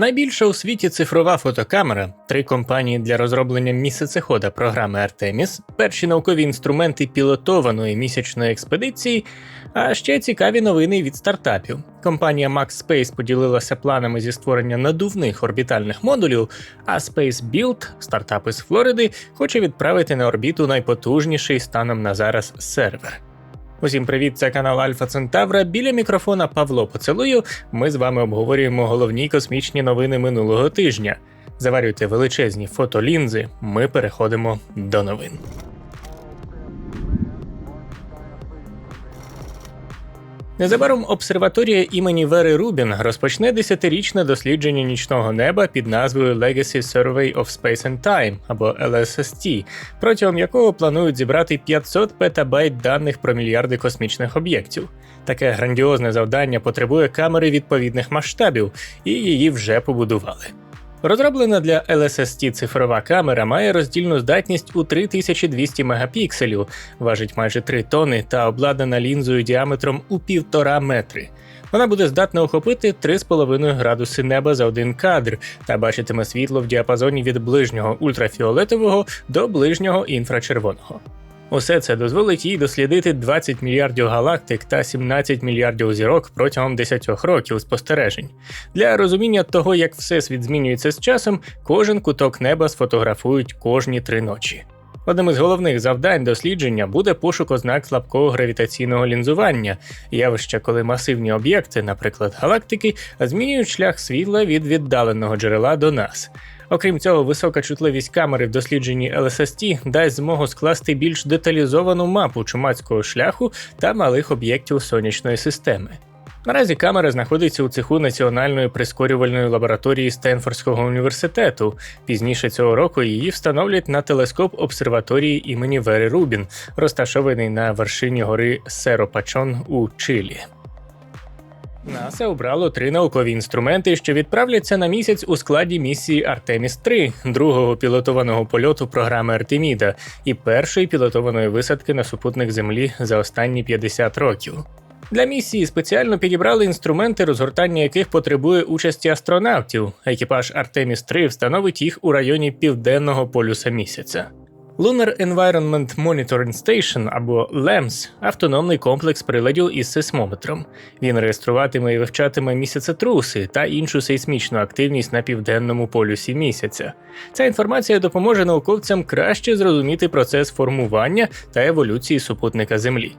Найбільша у світі цифрова фотокамера, три компанії для розроблення місяцехода програми Artemis, перші наукові інструменти пілотованої місячної експедиції, а ще цікаві новини від стартапів. Компанія Max Space поділилася планами зі створення надувних орбітальних модулів, а Space Build, стартап із Флориди, хоче відправити на орбіту найпотужніший станом на зараз сервер. Усім привіт, це канал Альфа Центавра. Біля мікрофона Павло Поцелую. Ми з вами обговорюємо головні космічні новини минулого тижня. Заварюйте величезні фотолінзи. Ми переходимо до новин. Незабаром обсерваторія імені Вери Рубін розпочне десятирічне дослідження нічного неба під назвою Legacy Survey of Space and Time або LSST, протягом якого планують зібрати 500 петабайт даних про мільярди космічних об'єктів. Таке грандіозне завдання потребує камери відповідних масштабів, і її вже побудували. Розроблена для LSST цифрова камера має роздільну здатність у 3200 мегапікселів, важить майже 3 тони та обладнана лінзою діаметром у 1,5 метри. Вона буде здатна охопити 3,5 градуси неба за один кадр та бачитиме світло в діапазоні від ближнього ультрафіолетового до ближнього інфрачервоного. Усе це дозволить їй дослідити 20 мільярдів галактик та 17 мільярдів зірок протягом 10 років спостережень. Для розуміння того, як всесвіт змінюється з часом, кожен куток неба сфотографують кожні три ночі. Одним із головних завдань дослідження буде пошук ознак слабкого гравітаційного лінзування, явище, коли масивні об'єкти, наприклад галактики, змінюють шлях світла від віддаленого джерела до нас. Окрім цього, висока чутливість камери в дослідженні LSST дасть змогу скласти більш деталізовану мапу чумацького шляху та малих об'єктів сонячної системи. Наразі камера знаходиться у цеху Національної прискорювальної лабораторії Стенфордського університету. Пізніше цього року її встановлять на телескоп обсерваторії імені Вери Рубін, розташований на вершині гори Серопачон у Чилі. НАСА обрало три наукові інструменти, що відправляться на місяць у складі місії Артеміс 3 другого пілотованого польоту програми Артеміда і першої пілотованої висадки на супутник Землі за останні 50 років. Для місії спеціально підібрали інструменти, розгортання яких потребує участі астронавтів. Екіпаж Артеміс 3 встановить їх у районі південного полюса місяця. Lunar Environment Monitoring Station або LEMS – автономний комплекс приладів із сейсмометром. Він реєструватиме і вивчатиме місяцетруси та іншу сейсмічну активність на південному полюсі місяця. Ця інформація допоможе науковцям краще зрозуміти процес формування та еволюції супутника Землі.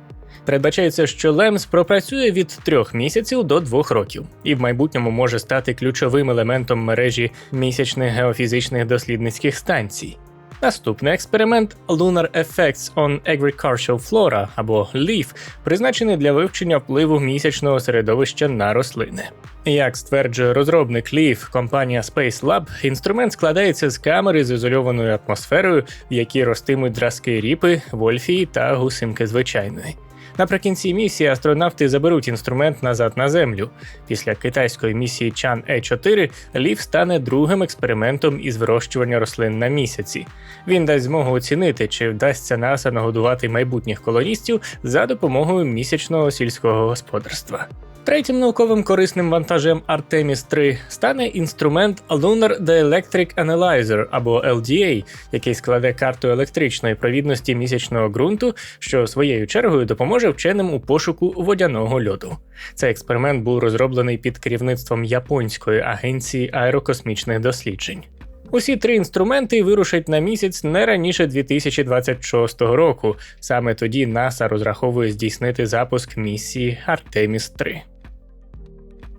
Передбачається, що Лемс пропрацює від трьох місяців до двох років, і в майбутньому може стати ключовим елементом мережі місячних геофізичних дослідницьких станцій. Наступний експеримент Lunar Effects on Agricultural Flora або LEAF, призначений для вивчення впливу місячного середовища на рослини. Як стверджує розробник LEAF, компанія Space Lab, інструмент складається з камери з ізольованою атмосферою, в якій ростимуть зразки ріпи, вольфії та гусинки звичайної. Наприкінці місії астронавти заберуть інструмент назад на землю. Після китайської місії Чан Е 4 Лів стане другим експериментом із вирощування рослин на місяці. Він дасть змогу оцінити, чи вдасться НАСА нагодувати майбутніх колоністів за допомогою місячного сільського господарства. Третім науковим корисним вантажем Artemis 3 стане інструмент Lunar Dielectric Analyzer або LDA, який складе карту електричної провідності місячного ґрунту, що своєю чергою допоможе вченим у пошуку водяного льоду. Цей експеримент був розроблений під керівництвом японської агенції аерокосмічних досліджень. Усі три інструменти вирушать на місяць не раніше 2026 року. Саме тоді НАСА розраховує здійснити запуск місії Artemis 3.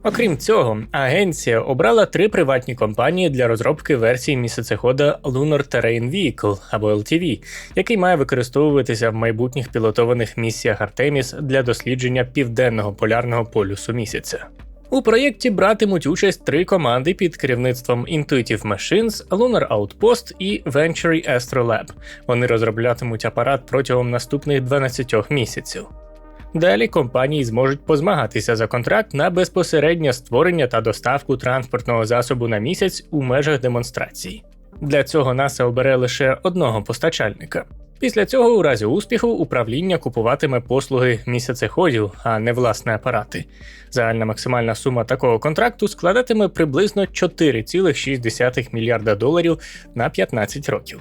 Окрім цього, агенція обрала три приватні компанії для розробки версії місяцехода Lunar Terrain Vehicle або LTV, який має використовуватися в майбутніх пілотованих місіях Артеміс для дослідження південного полярного полюсу місяця. У проєкті братимуть участь три команди під керівництвом Intuitive Machines, Lunar Outpost і Venture Astrolab. Вони розроблятимуть апарат протягом наступних 12 місяців. Далі компанії зможуть позмагатися за контракт на безпосереднє створення та доставку транспортного засобу на місяць у межах демонстрації. Для цього НАСА обере лише одного постачальника. Після цього, у разі успіху, управління купуватиме послуги місяцеходів, а не власне апарати. Загальна максимальна сума такого контракту складатиме приблизно 4,6 мільярда доларів на 15 років.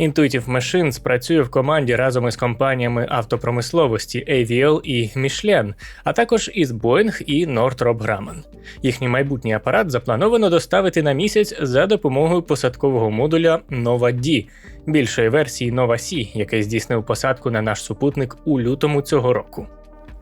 Intuitive Machines працює в команді разом із компаніями автопромисловості AVL і Michelin, а також із Boeing і Northrop Grumman. Їхній майбутній апарат заплановано доставити на місяць за допомогою посадкового модуля Nova D, більшої версії Nova C, який здійснив посадку на наш супутник у лютому цього року.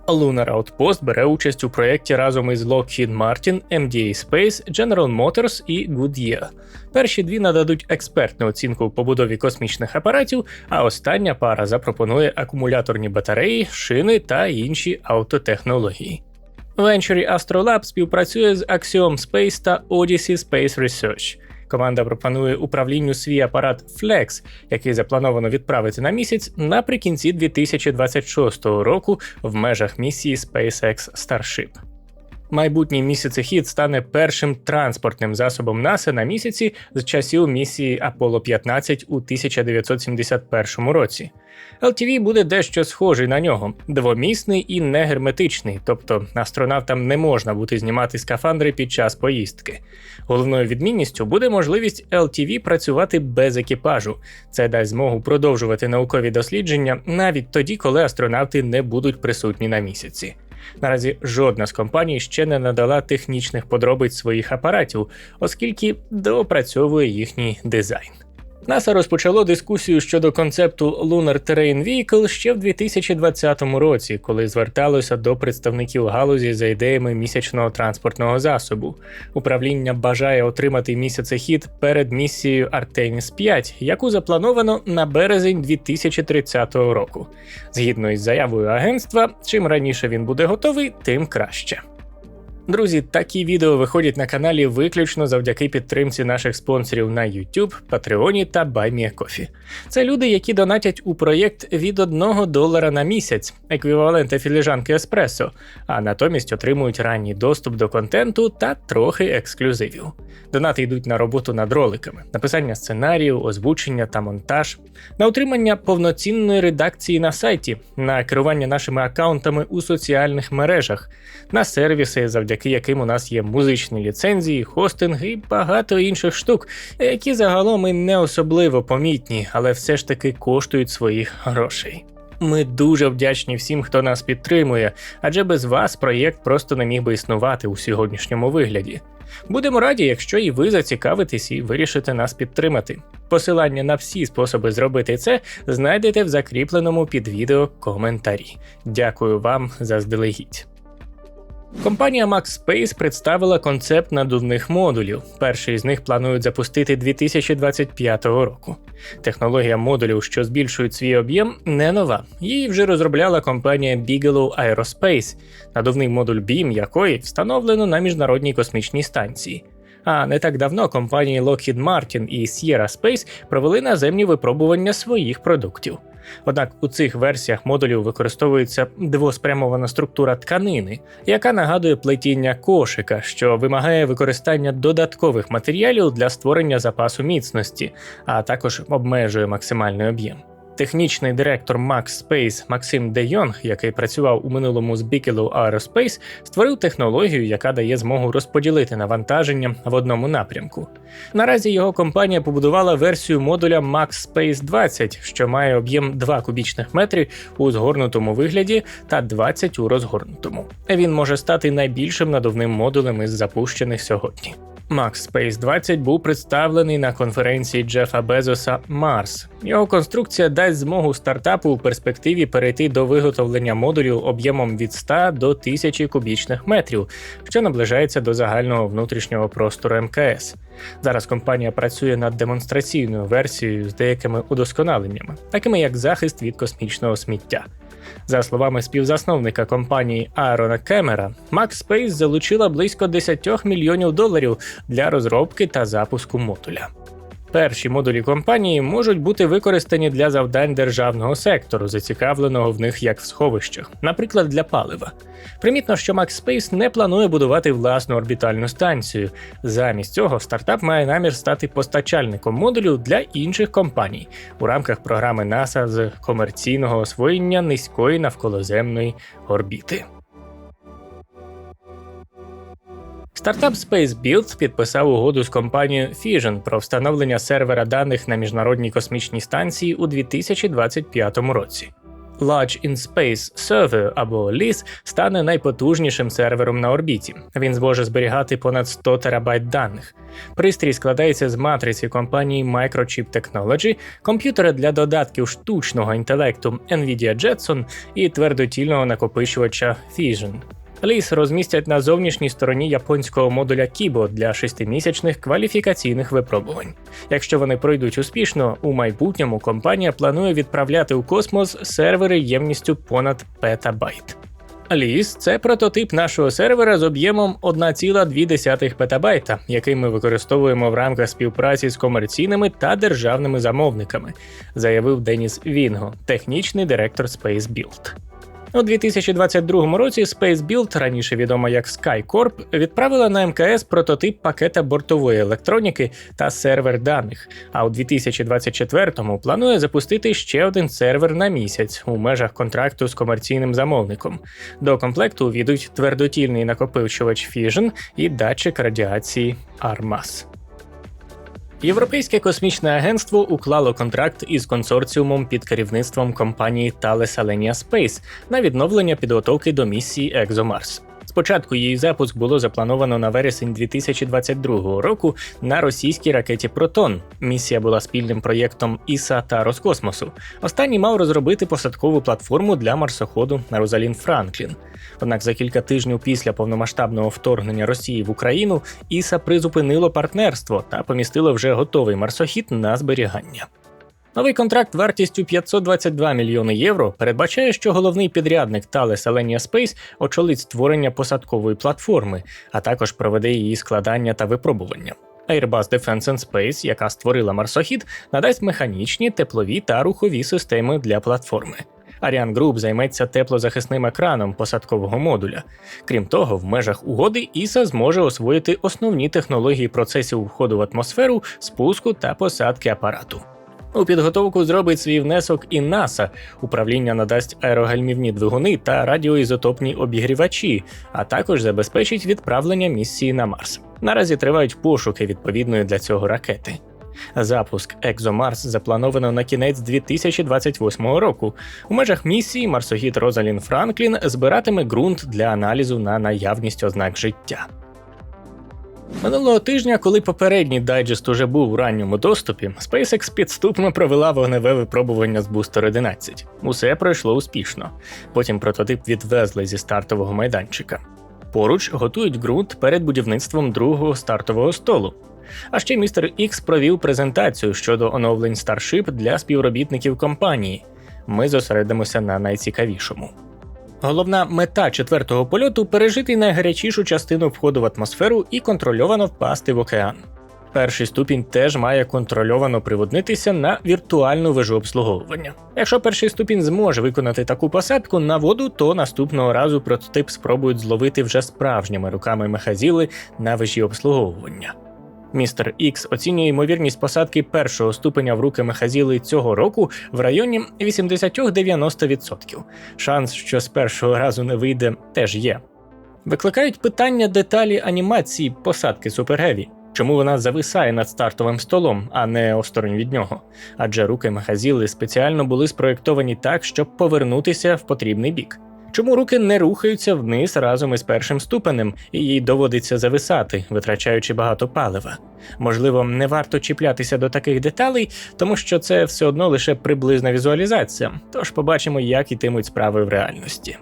Lunar Outpost бере участь у проєкті разом із Lockheed Martin, MDA Space, General Motors і Goodyear. Перші дві нададуть експертну оцінку побудові космічних апаратів, а остання пара запропонує акумуляторні батареї, шини та інші автотехнології. Venture Astrolab співпрацює з Axiom Space та Odyssey Space Research. Команда пропонує управлінню свій апарат Flex, який заплановано відправити на місяць наприкінці 2026 року в межах місії SpaceX Starship. Майбутній місяцехід стане першим транспортним засобом НАСА на місяці з часів місії Apollo 15 у 1971 році. LTV буде дещо схожий на нього, двомісний і не герметичний, тобто астронавтам не можна бути знімати скафандри під час поїздки. Головною відмінністю буде можливість LTV працювати без екіпажу. Це дасть змогу продовжувати наукові дослідження навіть тоді, коли астронавти не будуть присутні на місяці. Наразі жодна з компаній ще не надала технічних подробиць своїх апаратів, оскільки доопрацьовує їхній дизайн. НАСА розпочало дискусію щодо концепту Lunar Terrain Vehicle ще в 2020 році, коли зверталося до представників галузі за ідеями місячного транспортного засобу. Управління бажає отримати місяцехід перед місією Artemis 5, яку заплановано на березень 2030 року. Згідно із заявою агентства, чим раніше він буде готовий, тим краще. Друзі, такі відео виходять на каналі виключно завдяки підтримці наших спонсорів на YouTube, Patreon та BuyMeACoffee. Це люди, які донатять у проєкт від 1 долара на місяць, еквівалент філіжанки еспресо, а натомість отримують ранній доступ до контенту та трохи ексклюзивів. Донати йдуть на роботу над роликами, написання сценарію, озвучення та монтаж, на утримання повноцінної редакції на сайті, на керування нашими аккаунтами у соціальних мережах, на сервіси, завдяки яким у нас є музичні ліцензії, хостинг і багато інших штук, які загалом і не особливо помітні, але все ж таки коштують своїх грошей. Ми дуже вдячні всім, хто нас підтримує, адже без вас проєкт просто не міг би існувати у сьогоднішньому вигляді. Будемо раді, якщо і ви зацікавитесь і вирішите нас підтримати. Посилання на всі способи зробити це знайдете в закріпленому під відео коментарі. Дякую вам заздалегідь. Компанія MaxSpace представила концепт надувних модулів. Перший з них планують запустити 2025 року. Технологія модулів, що збільшують свій об'єм, не нова. Її вже розробляла компанія Bigelow Aerospace, надувний модуль BEAM якої встановлено на міжнародній космічній станції. А не так давно компанії Lockheed Martin і Sierra Space провели наземні випробування своїх продуктів. Однак у цих версіях модулів використовується двоспрямована структура тканини, яка нагадує плетіння кошика, що вимагає використання додаткових матеріалів для створення запасу міцності, а також обмежує максимальний об'єм. Технічний директор Max Space Максим Де Йонг, який працював у минулому з Bigelow Aerospace, створив технологію, яка дає змогу розподілити навантаження в одному напрямку. Наразі його компанія побудувала версію модуля Max Space 20, що має об'єм 2 кубічних метри у згорнутому вигляді та 20 у розгорнутому. Він може стати найбільшим надувним модулем із запущених сьогодні. Max Space 20 був представлений на конференції Джефа Безоса Марс. Його конструкція дасть змогу стартапу у перспективі перейти до виготовлення модулів об'ємом від 100 до 1000 кубічних метрів, що наближається до загального внутрішнього простору МКС. Зараз компанія працює над демонстраційною версією з деякими удосконаленнями, такими як захист від космічного сміття. За словами співзасновника компанії Аарона Кемера, Max Space залучила близько 10 мільйонів доларів для розробки та запуску модуля. Перші модулі компанії можуть бути використані для завдань державного сектору, зацікавленого в них як в сховищах, наприклад, для палива. Примітно, що Max Space не планує будувати власну орбітальну станцію. Замість цього стартап має намір стати постачальником модулю для інших компаній у рамках програми НАСА з комерційного освоєння низької навколоземної орбіти. Стартап SpaceBuild підписав угоду з компанією Fission про встановлення сервера даних на міжнародній космічній станції у 2025 році. Large in Space Server або LIS стане найпотужнішим сервером на орбіті. Він зможе зберігати понад 100 терабайт даних. Пристрій складається з матриці компанії Microchip Technology, комп'ютера для додатків штучного інтелекту Nvidia Jetson і твердотільного накопичувача Fission. Ліс розмістять на зовнішній стороні японського модуля Кібо для шестимісячних кваліфікаційних випробувань. Якщо вони пройдуть успішно, у майбутньому компанія планує відправляти у космос сервери ємністю понад петабайт. Ліс це прототип нашого сервера з об'ємом 1,2 петабайта, який ми використовуємо в рамках співпраці з комерційними та державними замовниками, заявив Деніс Вінго, технічний директор SpaceBuild. У 2022 році SpaceBuild, раніше відома як SkyCorp, відправила на МКС прототип пакета бортової електроніки та сервер даних. А у 2024-му планує запустити ще один сервер на місяць у межах контракту з комерційним замовником. До комплекту увійдуть твердотільний накопичувач Fission і датчик радіації ARMAS. Європейське космічне агентство уклало контракт із консорціумом під керівництвом компанії Thales Alenia Space на відновлення підготовки до місії ExoMars. Спочатку її запуск було заплановано на вересень 2022 року на російській ракеті Протон. Місія була спільним проєктом ІСА та Роскосмосу. Останній мав розробити посадкову платформу для марсоходу на Розалін Франклін. Однак за кілька тижнів після повномасштабного вторгнення Росії в Україну ІСА призупинило партнерство та помістило вже готовий марсохід на зберігання. Новий контракт вартістю 522 мільйони євро передбачає, що головний підрядник Thales Alenia Space очолить створення посадкової платформи, а також проведе її складання та випробування. Airbus Defence and Space, яка створила марсохід, надасть механічні, теплові та рухові системи для платформи. Ariane Group займеться теплозахисним екраном посадкового модуля. Крім того, в межах угоди ІСА зможе освоїти основні технології процесів входу в атмосферу, спуску та посадки апарату. У підготовку зробить свій внесок і НАСА. Управління надасть аерогальмівні двигуни та радіоізотопні обігрівачі, а також забезпечить відправлення місії на Марс. Наразі тривають пошуки відповідної для цього ракети. Запуск ExoMars заплановано на кінець 2028 року. У межах місії марсогід Розалін Франклін збиратиме ґрунт для аналізу на наявність ознак життя. Минулого тижня, коли попередній дайджест уже був у ранньому доступі, SpaceX підступно провела вогневе випробування з Booster 11. Усе пройшло успішно. Потім прототип відвезли зі стартового майданчика. Поруч готують ґрунт перед будівництвом другого стартового столу. А ще містер X провів презентацію щодо оновлень Starship для співробітників компанії. Ми зосередимося на найцікавішому. Головна мета четвертого польоту пережити найгарячішу частину входу в атмосферу і контрольовано впасти в океан. Перший ступінь теж має контрольовано приводнитися на віртуальну вежу обслуговування. Якщо перший ступінь зможе виконати таку посадку на воду, то наступного разу прототип спробують зловити вже справжніми руками мехазіли на вежі обслуговування. Містер Ікс оцінює ймовірність посадки першого ступеня в руки Мехазіли цього року в районі 80-90%. Шанс, що з першого разу не вийде, теж є. Викликають питання деталі анімації посадки Супергеві. Чому вона зависає над стартовим столом, а не осторонь від нього? Адже руки Мехазіли спеціально були спроєктовані так, щоб повернутися в потрібний бік. Чому руки не рухаються вниз разом із першим ступенем, і їй доводиться зависати, витрачаючи багато палива? Можливо, не варто чіплятися до таких деталей, тому що це все одно лише приблизна візуалізація, тож побачимо, як ітимуть справи в реальності.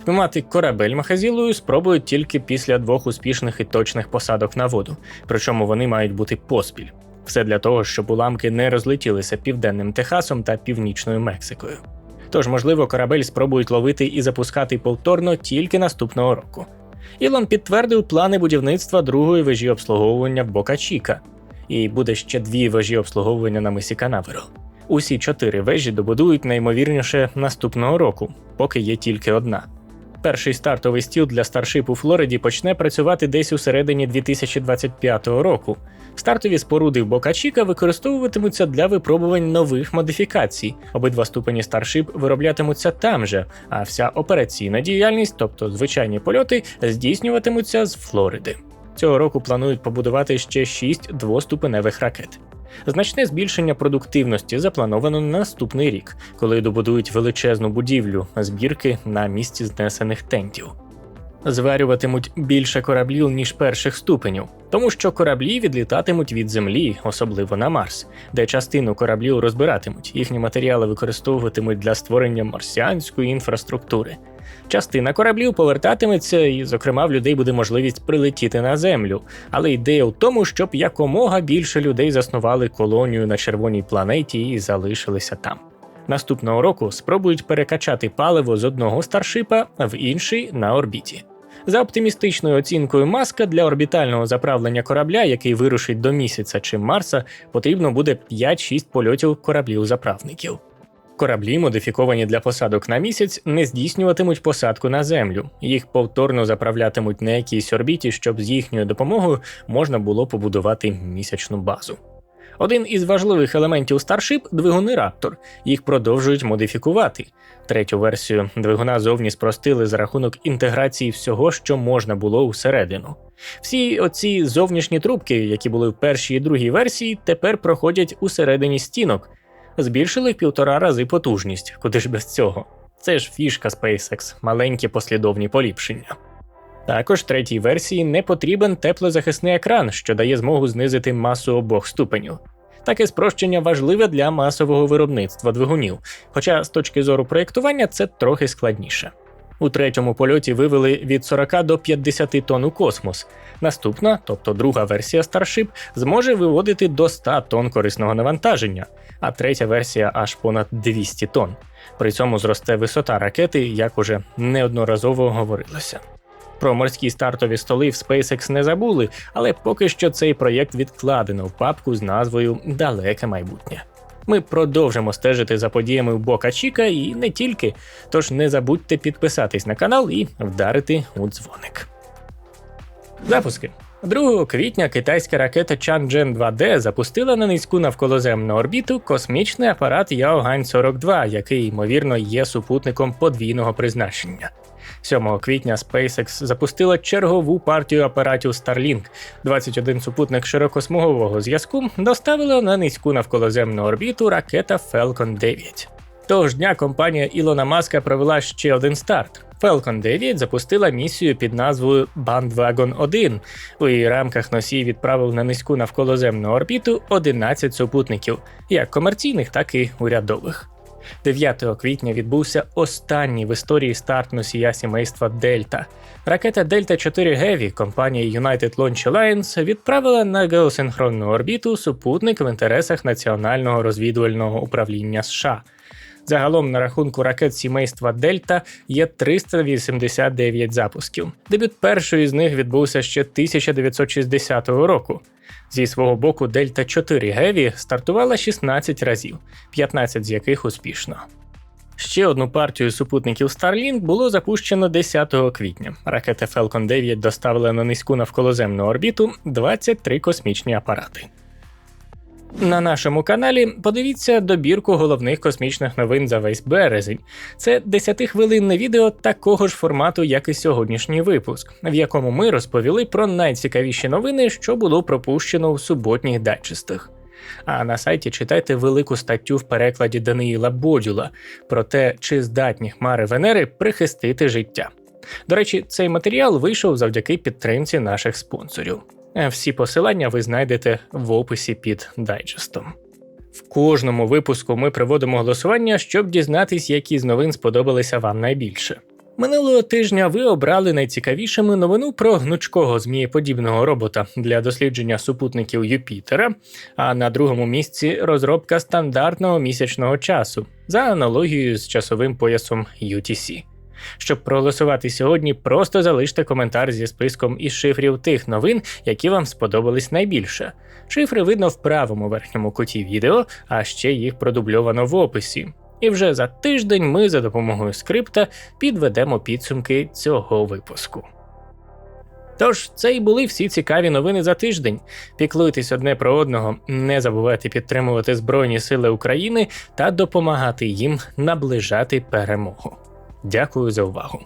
Спіймати корабель Махазілою спробують тільки після двох успішних і точних посадок на воду, причому вони мають бути поспіль. Все для того, щоб уламки не розлетілися південним Техасом та північною Мексикою. Тож, можливо, корабель спробують ловити і запускати повторно тільки наступного року. Ілон підтвердив плани будівництва другої вежі обслуговування в Бока Чіка. і буде ще дві вежі обслуговування на мисі Канаверал. Усі чотири вежі добудують найімовірніше наступного року, поки є тільки одна. Перший стартовий стіл для старшип у Флориді почне працювати десь у середині 2025 року. Стартові споруди в Бока Чіка використовуватимуться для випробувань нових модифікацій. Обидва ступені старшип вироблятимуться там же, а вся операційна діяльність, тобто звичайні польоти, здійснюватимуться з Флориди. Цього року планують побудувати ще шість двоступеневих ракет. Значне збільшення продуктивності заплановано на наступний рік, коли добудують величезну будівлю збірки на місці знесених тентів. Зварюватимуть більше кораблів ніж перших ступенів, тому що кораблі відлітатимуть від землі, особливо на Марс, де частину кораблів розбиратимуть, їхні матеріали використовуватимуть для створення марсіанської інфраструктури. Частина кораблів повертатиметься, і, зокрема, в людей буде можливість прилетіти на землю. Але ідея в тому, щоб якомога більше людей заснували колонію на червоній планеті і залишилися там. Наступного року спробують перекачати паливо з одного старшипа в інший на орбіті. За оптимістичною оцінкою маска для орбітального заправлення корабля, який вирушить до місяця чи Марса, потрібно буде 5-6 польотів кораблів-заправників. Кораблі, модифіковані для посадок на місяць, не здійснюватимуть посадку на землю. Їх повторно заправлятимуть на якійсь орбіті, щоб з їхньою допомогою можна було побудувати місячну базу. Один із важливих елементів Starship – двигуни Raptor. Їх продовжують модифікувати. Третю версію двигуна зовні спростили за рахунок інтеграції всього, що можна було усередину. Всі оці зовнішні трубки, які були в першій і другій версії, тепер проходять усередині стінок, збільшили в півтора рази потужність, куди ж без цього. Це ж фішка SpaceX, маленькі послідовні поліпшення. Також третій версії не потрібен теплозахисний екран, що дає змогу знизити масу обох ступенів. Таке спрощення важливе для масового виробництва двигунів, хоча з точки зору проєктування це трохи складніше. У третьому польоті вивели від 40 до 50 тонн у космос. Наступна, тобто друга версія Starship, зможе виводити до 100 тонн корисного навантаження, а третя версія аж понад 200 тонн. При цьому зросте висота ракети, як уже неодноразово говорилося. Про морські стартові столи в SpaceX не забули, але поки що цей проєкт відкладено в папку з назвою Далеке майбутнє. Ми продовжимо стежити за подіями в Бока Чіка і не тільки. Тож не забудьте підписатись на канал і вдарити у дзвоник. Запуски. 2 квітня китайська ракета Chang'e 2D запустила на низьку навколоземну орбіту космічний апарат Яогань 42, який ймовірно є супутником подвійного призначення. 7 квітня SpaceX запустила чергову партію апаратів Starlink. 21 супутник широкосмугового зв'язку доставила на низьку навколоземну орбіту ракета Falcon 9. Того ж дня компанія Ілона Маска провела ще один старт. Falcon 9 запустила місію під назвою Bandwagon 1. У її рамках носій відправив на низьку навколоземну орбіту 11 супутників, як комерційних, так і урядових. 9 квітня відбувся останній в історії старт носія сімейства Дельта. Ракета Дельта 4 Heavy компанії United Launch Alliance відправила на геосинхронну орбіту супутник в інтересах Національного розвідувального управління США. Загалом на рахунку ракет сімейства Дельта є 389 запусків. Дебют першої з них відбувся ще 1960 року. Зі свого боку, Дельта 4 Геві стартувала 16 разів, 15 з яких успішно. Ще одну партію супутників Starlink було запущено 10 квітня. Ракета Falcon 9 доставила на низьку навколоземну орбіту 23 космічні апарати. На нашому каналі подивіться добірку головних космічних новин за весь березень. Це 10-хвилинне відео такого ж формату, як і сьогоднішній випуск, в якому ми розповіли про найцікавіші новини, що було пропущено в суботніх дайджестах. А на сайті читайте велику статтю в перекладі Даниїла Бодюла про те, чи здатні хмари Венери прихистити життя. До речі, цей матеріал вийшов завдяки підтримці наших спонсорів. Е, всі посилання ви знайдете в описі під дайджестом. В кожному випуску ми проводимо голосування, щоб дізнатись, які з новин сподобалися вам найбільше. Минулого тижня ви обрали найцікавішими новину про гнучкого змієподібного робота для дослідження супутників Юпітера, а на другому місці розробка стандартного місячного часу за аналогією з часовим поясом UTC. Щоб проголосувати сьогодні, просто залиште коментар зі списком із шифрів тих новин, які вам сподобались найбільше. Шифри видно в правому верхньому куті відео, а ще їх продубльовано в описі. І вже за тиждень ми за допомогою скрипта підведемо підсумки цього випуску. Тож, це і були всі цікаві новини за тиждень. Піклуйтесь одне про одного, не забувайте підтримувати Збройні Сили України та допомагати їм наближати перемогу. Дякую за увагу.